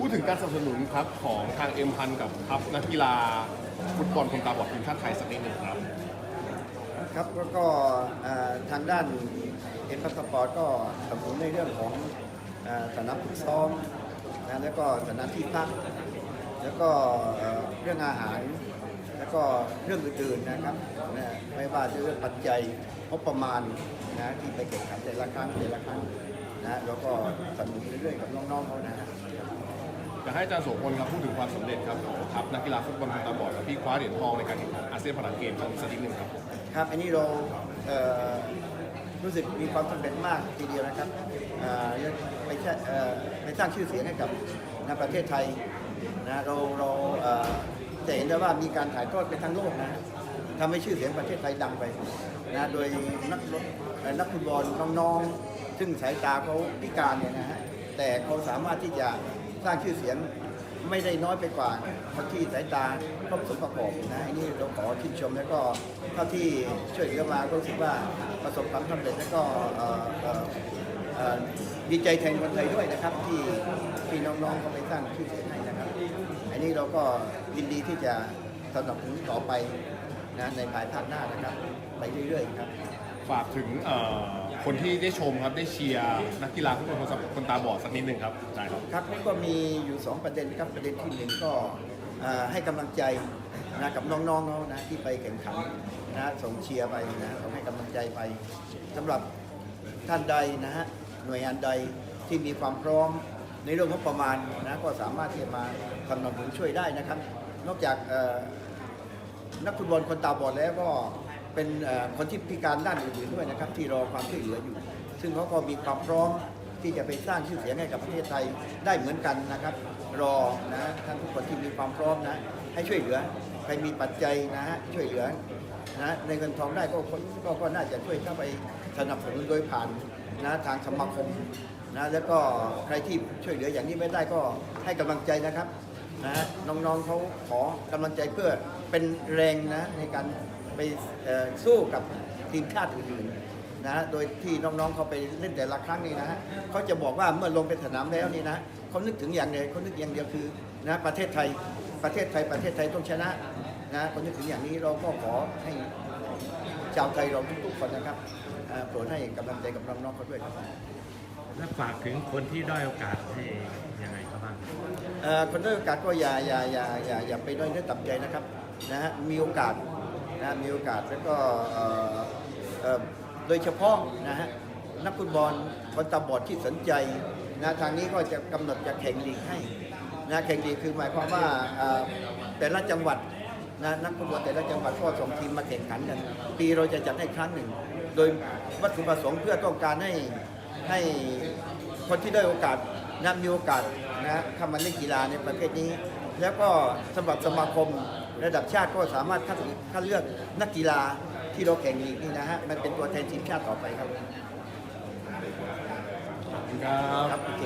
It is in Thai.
พูดถึงการสนับสนุนครับของทางเอ็มพันกับทัพนักกีฬาฟุตบอลคนตาบอดทีมชาติไทยสักนิดหนึ่งครับ ครับแล้วก็เอ่อทางด้านเอ็นพาสปอร์ตก็สนับสนุนในเรื่องของเอ่อสนามฝึกซ้อมนะแล้วก็สถานที่พัก แล้วก็เอ่อเรื่องอาหาร แล้วก็เรื่องอื่นๆนะครับนะไม่ว่าจะเรื่องปัจจัยงบประมาณนะที่ไปแข่งขันแต่ละครั้งแต่ละครั้งนะแล้วก็สนับสนุนเรื่อยๆกับน้องๆเขานะ อยากให้อาจารย์โสพลครับพูดถึงความสำเร็จครับของทัพนักกีฬาฟุตบอลคนตาบอดที่คว้าเหรียญทองในการแข่งขันอาเซียนพาราเกมส์สักนิดหนึ่งครับครับอันนี้เราเอ่อรู้สึกมีความสำเร็จมากทีเดียวนะครับเอ่อไปใช่เอ่อไปสร้างชื่อเสียงให้กับในประเทศไทยนะเราเราเอ่อจะเห็นได้ว่ามีการถ่ายทอดไปทั้งโลกนะทำให้ชื่อเสียงประเทศไทยดังไปนะโดยนักนักฟุตบอลน้องๆ ซึ่งสายตาเขาพิการเนี่ยนะฮะ แต่เขาสามารถที่จะสร้างชื่อเสียงไม่ได้น้อยไปกว่าคนที่สายตาครบสมประกอบนะอันนี้เราขอชื่นชมแล้วก็เท่าที่ช่วยเหลือมาก็รู้สึกว่าประสบความสำเร็จแล้วก็ดีใจแทนคนไทยด้วยนะครับ ที่ที่น้องๆเขาไปสร้างชื่อเสียงให้นะครับ อันนี้เราก็ยินดีที่จะสนับสนุนต่อไปนะในภายภาคหน้านะครับ ไปเรื่อยๆครับ ฝากถึง คนที่ได้ชมครับได้เชียร์นักกีฬาฟุตบอลคนตาบอดสักนิดหนึ่งครับอาจารย์ครับ ครับก็มีอยู่ 2 ประเด็นครับประเด็นที่หนึ่งก็ให้กำลังใจนะกับน้องๆเขานะที่ไปแข่งขันนะส่งเชียร์ไปนะส่งให้กำลังใจไปสำหรับท่านใดนะฮะหน่วยงานใดที่มีความพร้อมในเรื่องงบประมาณนะก็สามารถที่จะมาสนับสนุนช่วยได้นะครับ นอกจากนักฟุตบอลคนตาบอดแล้วก็ เป็นคนที่พิการด้านอื่นๆด้วยนะครับที่รอความช่วยเหลืออยู่ ซึ่งเขาก็มีความพร้อมที่จะไปสร้างชื่อเสียงให้กับประเทศไทยได้เหมือนกันนะครับ รอนะท่านทุกคนที่มีความพร้อมนะ ให้ช่วยเหลือใครมีปัจจัยนะฮะช่วยเหลือนะในเงินทองได้ก็คนก็ก็น่าจะช่วยเข้าไปสนับสนุนโดยผ่านนะทางสมาคมนะแล้วก็ใครที่ช่วยเหลืออย่างนี้ไม่ได้ก็ให้กำลังใจนะครับนะน้องๆเขาขอกำลังใจเพื่อเป็นแรงนะในการ ไปเอ่อสู้กับทีมชาติอื่นๆนะโดยที่น้องๆเขาไปเล่นแต่ละครั้งนี่นะฮะเขาจะบอกว่าเมื่อลงไปสนามแล้วนี่นะเขานึกถึงอย่างเดียวเขานึกอย่างเดียวคือนะประเทศไทยประเทศไทยประเทศไทยต้องชนะนะเขานึกถึงอย่างนี้เราก็ขอให้ชาวไทยเราทุกๆคนนะครับเอ่อโปรดให้กำลังใจกับน้องๆเขาด้วยครับและฝากถึงคนที่ด้อยโอกาสให้ยังไงครับบ้างเอ่อคนด้อยโอกาสก็อย่าอย่าอย่าอย่าอย่าไปด้อยเนื้อต่ำใจนะครับนะฮะมีโอกาส นะมีโอกาสแล้วก็โดยเฉพาะนะฮะนักฟุตบอลคนตาบอดที่สนใจนะทางนี้ก็จะกำหนดจะแข่งลีกให้นะแข่งลีกคือหมายความว่าแต่ละจังหวัดนะนักฟุตบอลแต่ละจังหวัดก็ส่งทีมมาแข่งขันกัน ปีเราจะจัดให้ครั้งหนึ่ง โดยวัตถุประสงค์เพื่อต้องการให้ให้คนที่ได้โอกาสนะมีโอกาสนะเข้ามาเล่นกีฬาในประเภทนี้ แล้วก็สำหรับสมาคมระดับชาติก็สามารถคัดคัดเลือกนักกีฬาที่เราแข่งลีกนี่นะฮะมันเป็นตัวแทนทีมชาติต่อไปครับครับครับโอเค